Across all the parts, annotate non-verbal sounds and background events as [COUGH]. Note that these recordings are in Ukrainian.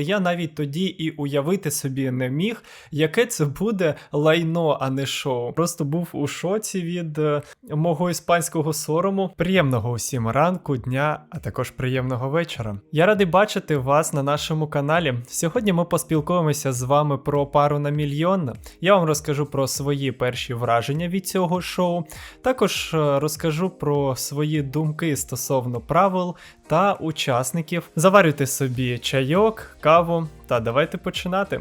Я навіть тоді і уявити собі не міг, яке це буде лайно, а не шоу. Просто був у шоці від е, мого іспанського сорому. Приємного усім ранку, дня, а також приємного вечора. Я радий бачити вас на нашому каналі. Сьогодні ми поспілкуємося з вами про пару на мільйон. Я вам розкажу про свої перші враження від цього шоу. Також е, розкажу про свої думки стосовно правил та учасників. Заварюйте собі чайок, каву та давайте починати.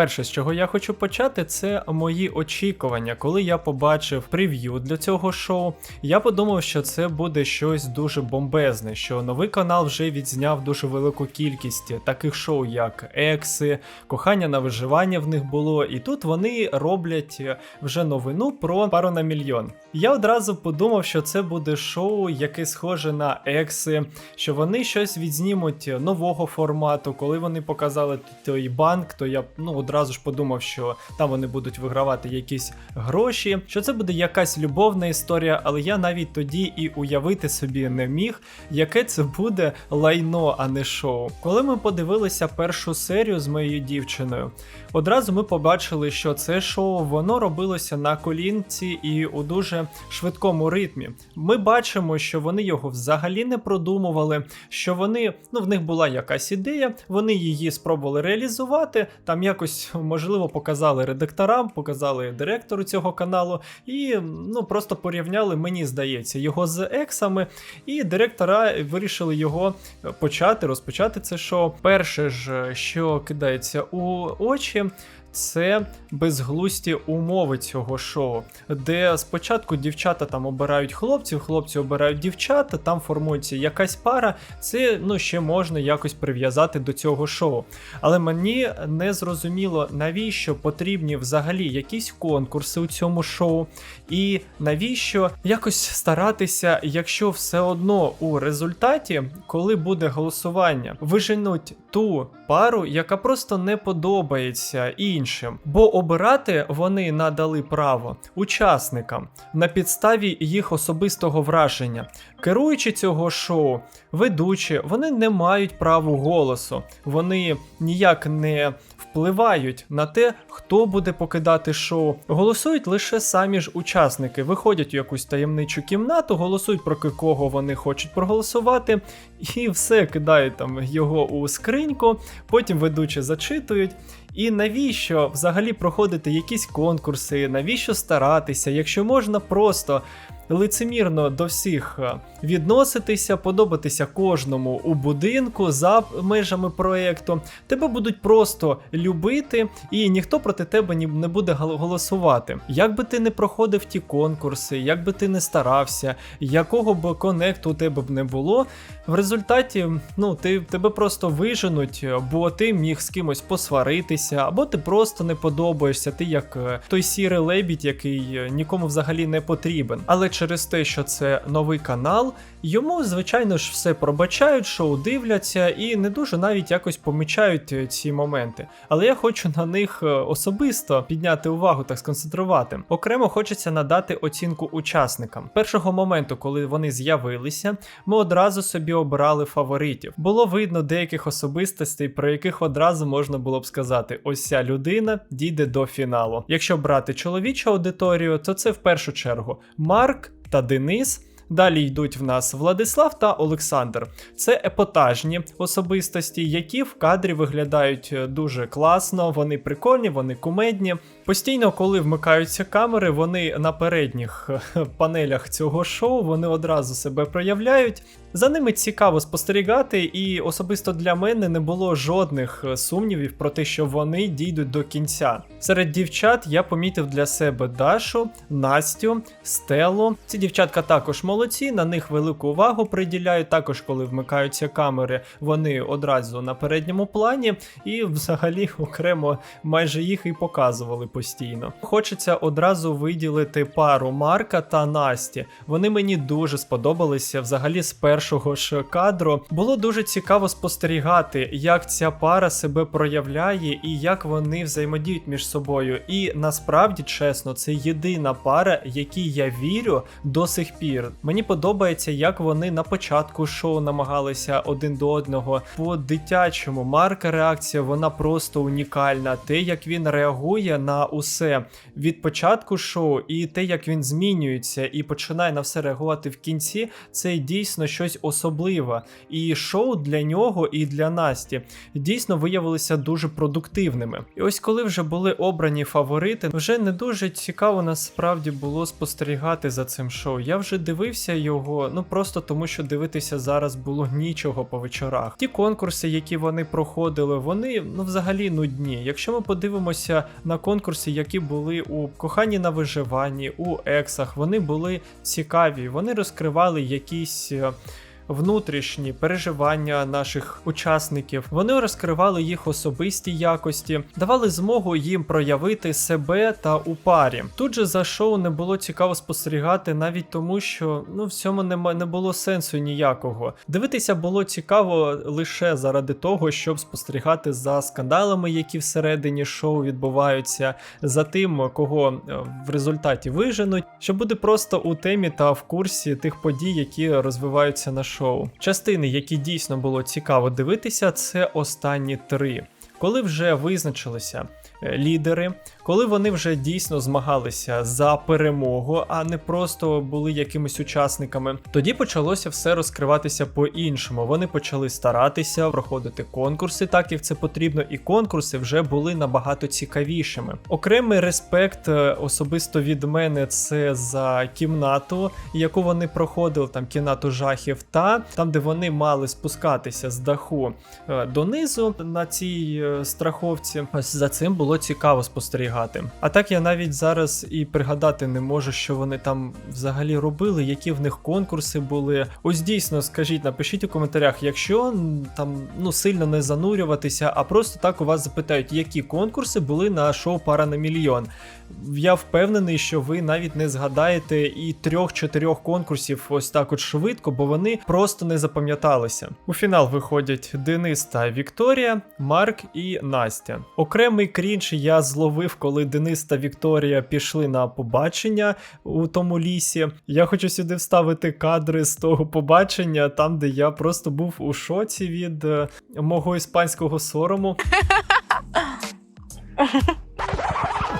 Перше, з чого я хочу почати, це мої очікування. Коли я побачив прев'ю для цього шоу, я подумав, що це буде щось дуже бомбезне, що новий канал вже відзняв дуже велику кількість таких шоу, як Екси, кохання на виживання в них було, і тут вони роблять вже новину про пару на мільйон. Я одразу подумав, що це буде шоу, яке схоже на Екси, що вони щось відзнімуть нового формату. Коли вони показали той банк, то я ну одразу ж подумав, що там вони будуть вигравати якісь гроші, що це буде якась любовна історія, але я навіть тоді і уявити собі не міг, яке це буде лайно, а не шоу. Коли ми подивилися першу серію з моєю дівчиною, одразу ми побачили, що це шоу воно робилося на колінці і у дуже швидкому ритмі. Ми бачимо, що вони його взагалі не продумували, що вони, ну в них була якась ідея, вони її спробували реалізувати, там якось можливо показали редакторам, показали директору цього каналу, і ну просто порівняли, мені здається, його з ексами, і директора вирішили його почати, розпочати це шоу. Перше ж, що кидається у очі. Це безглусті умови цього шоу, де спочатку дівчата там обирають хлопців, хлопці обирають дівчата, там формується якась пара. Це ну ще можна якось прив'язати до цього шоу. Але мені не зрозуміло, навіщо потрібні взагалі якісь конкурси у цьому шоу, і навіщо якось старатися, якщо все одно у результаті, коли буде голосування, виженуть ту пару, яка просто не подобається іншим. Бо обирати вони надали право учасникам на підставі їх особистого враження. Керуючи цього шоу, ведучі, вони не мають права голосу, вони ніяк не впливають на те, хто буде покидати шоу. Голосують лише самі ж учасники, виходять у якусь таємничу кімнату, голосують про кого вони хочуть проголосувати, і все кидають там його у скриньку. Потім ведучі зачитують. І навіщо взагалі проходити якісь конкурси, навіщо старатися, якщо можна просто лицемірно до всіх е, відноситися, подобатися кожному у будинку за межами проекту, тебе будуть просто любити, і ніхто проти тебе не буде голосувати. Як би ти не проходив ті конкурси, як би ти не старався, якого б конекту у тебе б не було, в результаті ну, ти, тебе просто виженуть, бо ти міг з кимось посваритися, або ти просто не подобаєшся, ти як е, той сірий лебідь, який е, нікому взагалі не потрібен. Але через те, що це новий канал, йому, звичайно ж, все пробачають, шоу дивляться і не дуже навіть якось помічають е, ці моменти. Але я хочу на них е, особисто підняти увагу та сконцентрувати. Окремо хочеться надати оцінку учасникам. Першого моменту, коли вони з'явилися, ми одразу собі обирали фаворитів. Було видно деяких особистостей, про яких одразу можна було б сказати: ось ця людина дійде до фіналу. Якщо брати чоловічу аудиторію, то це в першу чергу Марк та Денис. Далі йдуть в нас Владислав та Олександр. Це епатажні особистості, які в кадрі виглядають е, дуже класно, вони прикольні, вони кумедні. Постійно, коли вмикаються камери, вони на передніх е, панелях цього шоу вони одразу себе проявляють. За ними цікаво спостерігати, і особисто для мене не було жодних е, сумнівів про те, що вони дійдуть до кінця. Серед дівчат я помітив для себе Дашу, Настю, Стелу. Ці дівчатка також молодці, на них велику увагу приділяють. Також, коли вмикаються камери, вони одразу на передньому плані, і взагалі [LAUGHS] окремо майже їх і показували постійно. Хочеться одразу виділити пару Марка та Насті. Вони мені дуже сподобалися взагалі з першого ж кадру. Було дуже цікаво спостерігати, як ця пара себе проявляє і як вони взаємодіють між собою. І насправді, чесно, це єдина пара, якій я вірю до сих пір. Мені подобається, як вони на початку шоу намагалися один до одного по дитячому. Марка реакція вона просто унікальна. Те, як він реагує на усе від початку шоу, і те, як він змінюється і починає на все реагувати в кінці, це дійсно щось особливе. І шоу для нього і для Насті дійсно виявилися дуже продуктивними. І ось коли вже були обрані фаворити, вже не дуже цікаво насправді було спостерігати за цим шоу. Я вже дивився його, ну просто тому, що дивитися зараз було нічого по вечорах. Ті конкурси, які вони проходили, вони ну взагалі нудні. Якщо ми подивимося на конкурси, які були у коханні на виживанні, у ексах, вони були цікаві, вони розкривали якісь. Внутрішні переживання наших учасників вони розкривали їх особисті якості, давали змогу їм проявити себе та у парі. Тут же за шоу не було цікаво спостерігати, навіть тому, що ну в цьому нема не було сенсу ніякого. Дивитися було цікаво лише заради того, щоб спостерігати за скандалами, які всередині шоу відбуваються, за тим, кого е, в результаті виженуть, що буде просто у темі та в курсі тих подій, які розвиваються на шоу. Частини, які дійсно було цікаво дивитися, це останні три. Коли вже визначилися е, лідери, коли вони вже дійсно змагалися за перемогу, а не просто були якимись учасниками, тоді почалося все розкриватися по-іншому. Вони почали старатися проходити конкурси, так як це потрібно, і конкурси вже були набагато цікавішими. Окремий респект е, особисто від мене це за кімнату, яку вони проходили, там кімнату жахів, та там, де вони мали спускатися з даху е, донизу на цій е, страховці. За цим було цікаво спостерігати. А так я навіть зараз і пригадати не можу, що вони там взагалі робили, які в них конкурси були. Ось дійсно, скажіть, напишіть у коментарях, якщо там ну сильно не занурюватися, а просто так у вас запитають, які конкурси були на шоу Пара на мільйон. Я впевнений, що ви навіть не згадаєте і трьох-чотирьох конкурсів ось так от швидко, бо вони просто не запам'яталися. У фінал виходять Денис та Вікторія, Марк і Настя. Окремий крінж я зловив, коли Денис та Вікторія пішли на побачення у тому лісі. Я хочу сюди вставити кадри з того побачення, там де я просто був у шоці від е, мого іспанського сорому.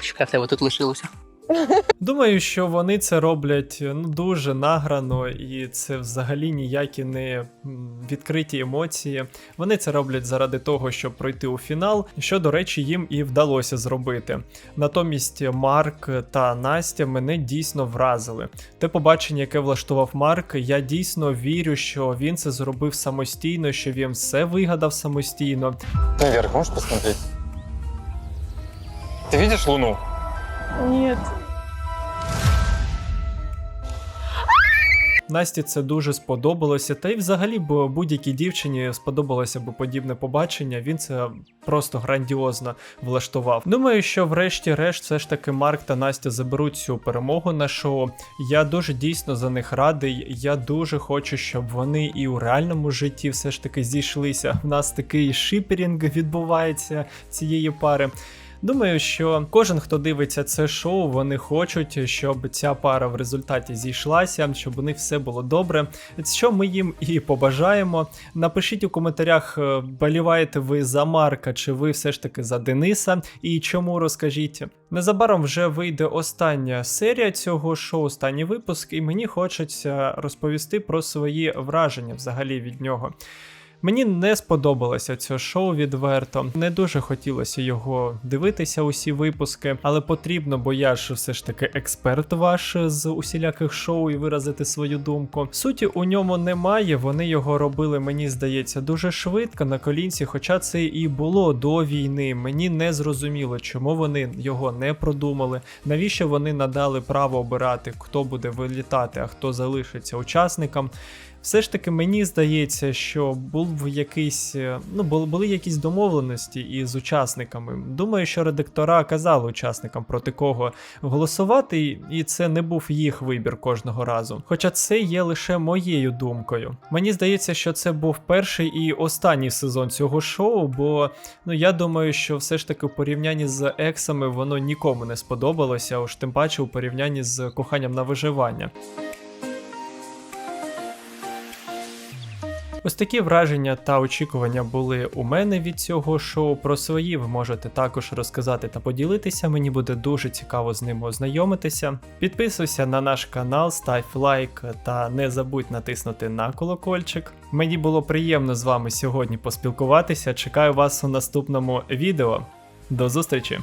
Чекайте, в тебе тут лишилося? Думаю, що вони це роблять ну дуже награно, і це взагалі ніякі не відкриті емоції. Вони це роблять заради того, щоб пройти у фінал, що, до речі, їм і вдалося зробити. Натомість Марк та Настя мене дійсно вразили. Те побачення, яке влаштував Марк, я дійсно вірю, що він це зробив самостійно, що він все вигадав самостійно. Наверх можешь посмотреть? Ты видишь Луну? Нет. Насті це дуже сподобалося, та й взагалі б будь-якій дівчині сподобалося б подібне побачення. Він це просто грандіозно влаштував. Думаю, що врешті-решт, все ж таки Марк та Настя заберуть цю перемогу на шоу. Я дуже дійсно за них радий. Я дуже хочу, щоб вони і у реальному житті все ж таки зійшлися. У нас такий шиперінг відбувається цієї пари. Думаю, що кожен, хто дивиться це шоу, вони хочуть, щоб ця пара в результаті зійшлася, щоб у них все було добре. Що ми їм і побажаємо. Напишіть у коментарях, е, боліваєте ви за Марка, чи ви все ж таки за Дениса, і чому розкажіть. Незабаром вже вийде остання серія цього шоу, останній випуск, і мені хочеться розповісти про свої враження взагалі від нього. Мені не сподобалося це шоу відверто. Не дуже хотілося його дивитися, усі випуски, але потрібно, бо я ж все ж таки експерт ваш з усіляких шоу і виразити свою думку. Суті у ньому немає. Вони його робили, мені здається, дуже швидко на колінці. Хоча це і було до війни. Мені не зрозуміло, чому вони його не продумали. Навіщо вони надали право обирати, хто буде вилітати, а хто залишиться учасникам. Все ж таки мені здається, що був якийсь, е, ну були, якісь домовленості із учасниками. Думаю, що редактора казали учасникам проти кого голосувати, і це не був їх вибір кожного разу. Хоча це є лише моєю думкою. Мені здається, що це був перший і останній сезон цього шоу, бо ну я думаю, що все ж таки у порівнянні з ексами воно нікому не сподобалося, уж тим паче у порівнянні з коханням на виживання. Ось такі враження та очікування були у мене від цього шоу. Про свої ви можете також розказати та поділитися. Мені буде дуже цікаво з ними ознайомитися. Підписуйся на наш канал, став лайк та не забудь натиснути на колокольчик. Мені було приємно з вами сьогодні поспілкуватися. Чекаю вас у наступному відео. До зустрічі!